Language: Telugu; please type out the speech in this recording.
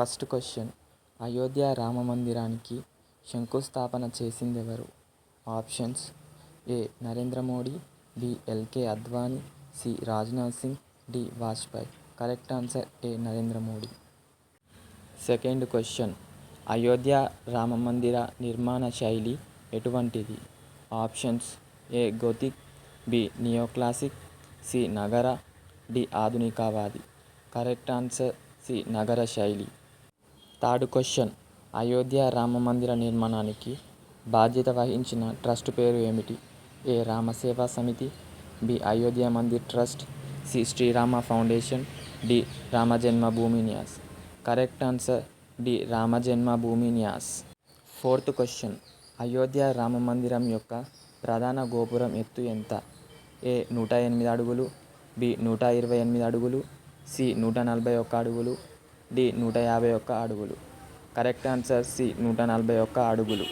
First question. అయోధ్య రామ మందిరానికి శంకుస్థాపన చేసిందెవరు? Options A. Narendra Modi B. L K Advani C. Rajnath Singh D. Vajpayee. Correct answer A. Narendra Modi. Second question. Ayodhya Rama మందిర నిర్మాణ శైలి ఎటువంటిది? Options A. Gothic B. Neoclassic C. Nagara D. ఆధునికవాది. Correct answer C. నగర శైలి. Third question. అయోధ్య రామ మందిర నిర్మాణానికి బాధ్యత వహించిన ట్రస్ట్ పేరు ఏమిటి? A. Ramaseva Samiti. B. Ayodhya Mandir trust. C. Srirama foundation. D. Rama Janmabhoomi Nyas. Correct answer D. Rama Janmabhoomi Nyas. Fourth question. Ayodhya Rama మందిరం యొక్క ప్రధాన గోపురం ఎత్తు ఎంత? ఏ. నూట ఎనిమిది అడుగులు. బి. నూట ఇరవై ఎనిమిది అడుగులు. సి. నూట నలభై ఒక్క అడుగులు. డి నూట యాభై ఒక్క అడుగులు. కరెక్ట్ ఆన్సర్ సి నూట నలభై ఒక్క అడుగులు.